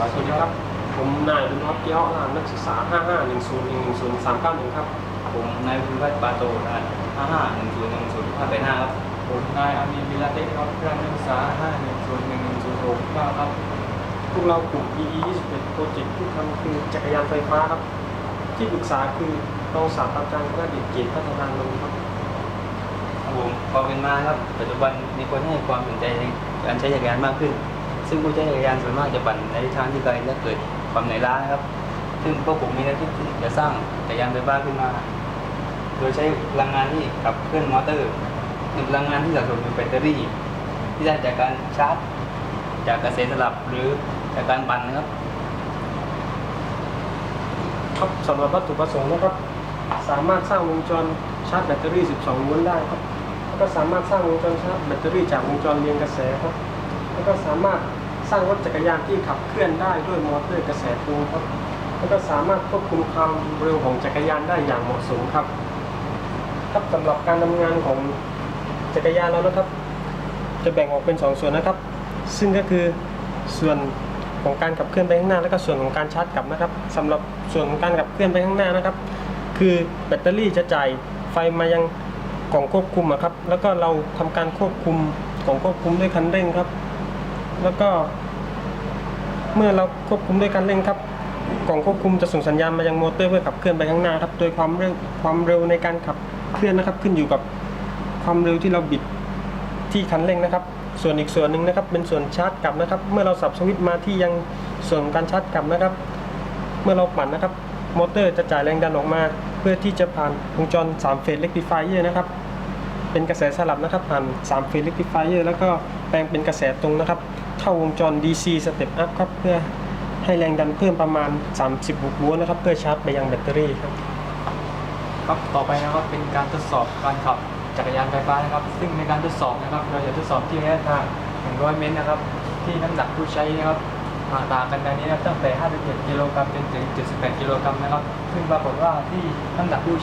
วัสดีครับ ผมนายบุญวัฒน์เกี้ยวรามนักศึกษา 5510110391ครับ ผมนายวิวัฒน์ปาโตรหัสห้าห้าหนึ่งศูนย์หนึ่งศูนย์ห้าแปดห้าครับ ผมนายอามีนวิลาเต้ครับรามนักศึกษา 5 1 0 1 1 0 6 9ครับ พวกเรากลุ่ม EE 21โปรเจกต์ที่ทำคือจักรยานไฟฟ้าครับ ที่ปรึกษาคือรองศาสตราจารย์คณะดิษฐ์เกียรติพัฒนานนท์ครับครับผมความเป็นมาครับ ปัจจุบันมีคนให้ความสนใจในการใช้จักรยานมากขึ้น ซึ่งผู้ใช้จักรยานส่วนมากจะปั่นในทิศทางที่ไกลและเกิดความเหนื่อยล้านะครับ ซึ่งพวกผมมีแนวคิดที่จะสร้างจักรยานไฟฟ้าขึ้นมา โดยใช้พลังงานที่ขับเคลื่อนมอเตอร์หรือพลังงานที่สะสมอยู่แบตเตอรี่ ที่ได้จากการชาร์จ จากกระแสสลับหรือจากการปั่นนะครับครับสำหรับวัตถุประสงค์นะครับ สามารถสร้างวงจรชาร์จแบตเตอรี่ 12โวลต์ได้ครับ แล้วก็สามารถสร้างวงจรชาร์จแบตเตอรี่จากวงจรเรียงกระแสครับ แล้วก็สามารถ สร้างรถจักรยานที่ขับเคลื่อนได้ด้วยมอเตอร์กระแสตรงครับ แล้วก็สามารถควบคุมความเร็วของจักรยานได้อย่างเหมาะสมครับ ครับสำหรับการทำงานของจักรยานเรานะครับ จะแบ่งออกเป็นสองส่วนนะครับ ซึ่งก็คือส่วนของการขับเคลื่อนไปข้างหน้า แล้วก็ส่วนของการชาร์จกลับนะครับสำหรับส่วนของการขับเคลื่อนไปข้างหน้านะครับ คือแบตเตอรี่จะจ่ายไฟมายังกล่องควบคุมครับ แล้วก็เราทำการควบคุมกล่องควบคุมด้วยคันเร่งครับ แล้วก็ เมื่อเราควบคุมด้วยคันเร่งครับกล่องควบคุมจะส่งสัญญาณมายังมอเตอร์เพื่อขับเคลื่อนไปข้างหน้าครับโดยความเร็วความเร็วในการขับเคลื่อนนะครับ ขึ้นอยู่กับความเร็วที่เราบิดที่คันเร่งนะครับ ส่วนอีกส่วนหนึ่งนะครับ เป็นส่วนชาร์จกลับนะครับ เมื่อเราสับสวิตช์มาที่ยังส่วนการชาร์จกลับนะครับ เมื่อเราปั่นนะครับมอเตอร์จะจ่ายแรงดันออกมา เพื่อที่จะผ่านวงจร3เฟสเล็ก i ิฟายเออร์นะครับเป็นกระแสสลับนะครับผ่าน3เฟสเล็ก i ิฟายเออร์แล้วก็แปลงเป็นกระแสตรงนะครับ เข้าวงจร DC Step Up ครับ เพื่อให้แรงดันเพิ่มประมาณ36โวลต์นะครับ เพื่อชาร์จไปยังแบตเตอรี่ครับ ครับต่อไปนะครับเป็นการทดสอบการขับจักรยานไฟฟ้านะครับ ซึ่งในการทดสอบนะครับ เราจะทดสอบที่ระยะทาง 100 เมตรนะครับ ที่น้ำหนักผู้ใช้นะครับต่างกันดังนี้นะตั้งแต่ 57 กิโลกรัมจนถึง 78 กิโลกรัมนะครับ ซึ่งปรากฏว่าที่น้ำหนักผู้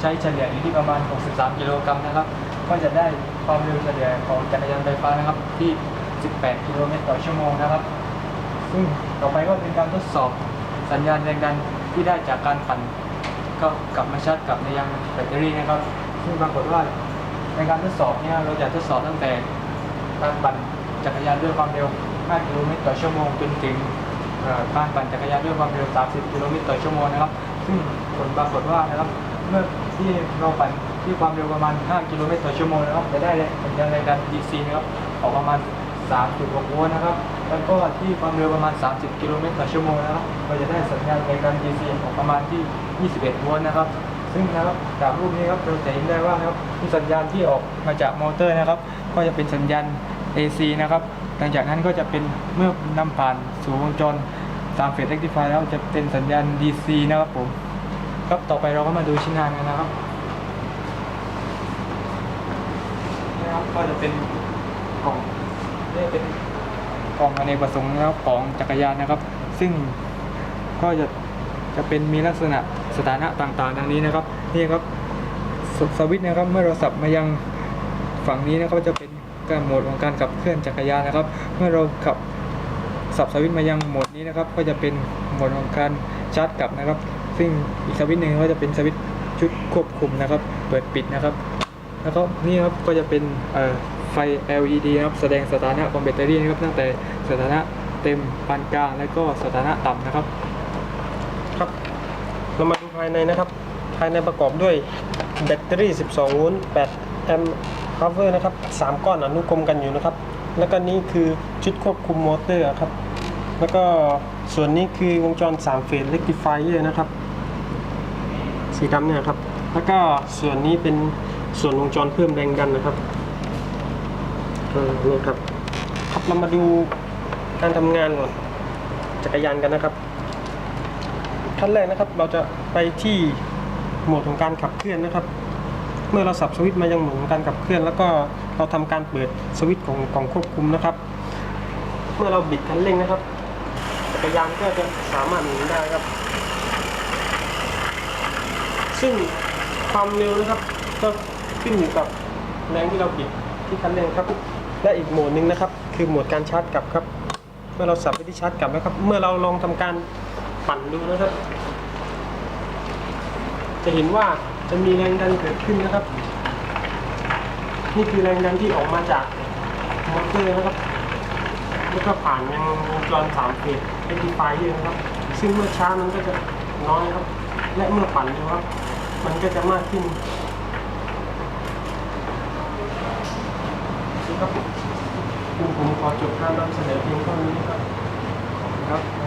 ใช้เฉลี่ยอยู่ที่ประมาณ 63 กิโลกรัมนะครับ ก็จะได้ความเร็วเฉลี่ยของจักรยานไฟฟ้านะครับ ที่ 18 กิโลเมตรต่อชั่วโมงนะครับ ซึ่งต่อไปก็เป็นการทดสอบสัญญาณแรงดันที่ได้จากการปั่นก็กลับมาชาร์จกลับในยังแบตเตอรี่นะครับ ซึ่งปรากฏว่าในการทดสอบเนี่ยเราจะทดสอบตั้งแต่การปั่นจักรยานด้วยความเร็ว 5 กิโลเมตรต่อชั่วโมงจนถึงการปั่นจักรยานด้วยความเร็ว 30 กิโลเมตรต่อชั่วโมงนะครับ ซึ่งผลปรากฏว่านะครับ เมื่อที่เราปั่นที่ความเร็วประมาณ 5 กิโลเมตรต่อชั่วโมงนะครับจะได้แรงสัญญาณแรงดัน DC นะครับออกประมาณ 3.6โวลต์นะครับ แล้วก็ที่ความเร็วประมาณ 30 กิโลเมตรต่อชั่วโมงนะครับ เราจะได้สัญญาณแรงดัน DC ออกประมาณที่ 21 โวลต์นะครับ ซึ่งนะครับจากรูปนี้ครับเราจะเห็นได้ว่าครับที่สัญญาณที่ออกมาจากมอเตอร์นะครับ ก็จะเป็นสัญญาณ AC นะครับ หลังจากนั้นก็จะเป็นเมื่อนำผ่านสู่วงจรตามเฟสเรกติฟายแล้วจะเป็นสัญญาณ DC นะครับผม ครับต่อไปเราก็มาดูชิ้นงานกันนะครับนี่นะครับก็จะเป็นกล่อง นี่เป็นกล่องอเนกประสงค์นะครับของจักรยานนะครับ ซึ่งก็จะจะเป็นมีลักษณะสถานะต่างๆ ดังนี้นะครับนี่ครับสสวิตช์นะครับ เมื่อเราสับมายังฝั่งนี้นะครับจะเป็นการโหมดของการขับเคลื่อนจักรยานนะครับ เมื่อเราขับสับสวิตช์มายังโหมดนี้นะครับ ก็จะเป็นโหมดของการชาร์จกลับนะครับ ซึ่งอีกสวิตช์หนึ่งก็จะเป็นสวิตช์ชุดควบคุมนะครับ เปิดปิดนะครับ แล้วก็นี่ครับก็จะเป็นเอ่อ ไฟ LED นะครับแสดงสถานะของแบตเตอรี่นะครับตั้งแต่สถานะเต็มปานกลางและก็สถานะต่ำนะครับ ครับ เรามาดูภายในนะครับ ภายในประกอบด้วยแบตเตอรี่ 12 โวลต์ 8 แอมป์พาวเวอร์นะครับ 3 ก้อนอนุกรมกันอยู่นะครับ แล้วก็นี่คือชุดควบคุมมอเตอร์ครับ แล้วก็ส่วนนี้คือวงจร 3 เฟสเ e ก i ิฟายเออร์นะครับ สีดำเนี่ยครับ แล้วก็ส่วนนี้เป็นส่วนวงจรเพิ่มแรงดันนะครับ นี่ครับครับเรามาดูการทำงานของจักรยานกันนะครับขั้นแรกนะครับ เราจะไปที่โหมดของการขับเคลื่อนนะครับ เมื่อเราสับสวิตช์มายังโหมดของการขับเคลื่อน แล้วก็เราทำการเปิดสวิตช์ของกล่องควบคุมนะครับ เมื่อเราบิดคันเร่งนะครับ จักรยานก็จะสามารถหมุนได้ครับ ซึ่งความเร็วนะครับก็ขึ้นอยู่กับแรงที่เราบิดที่คันเร่งครับ และอีกโหมดหนึ่งนะครับ คือโหมดการชาร์จกลับครับ เมื่อเราสับไปที่ชาร์จกลับนะครับ เมื่อเราลองทำการปั่นดูนะครับ จะเห็นว่าจะมีแรงดันเกิดขึ้นนะครับ นี่คือแรงดันที่ออกมาจากมอเตอร์นะครับแล้วก็ผ่านยังวงจรสามเฟสเอ็นดีไฟเยอะนะครับ ซึ่งเมื่อช้ามันก็จะน้อยครับ และเมื่อปั่นดูครับ มันก็จะมากขึ้นนี่ครับผมขอ จบการนำเสนอเพียงเท่านี้ครับครับ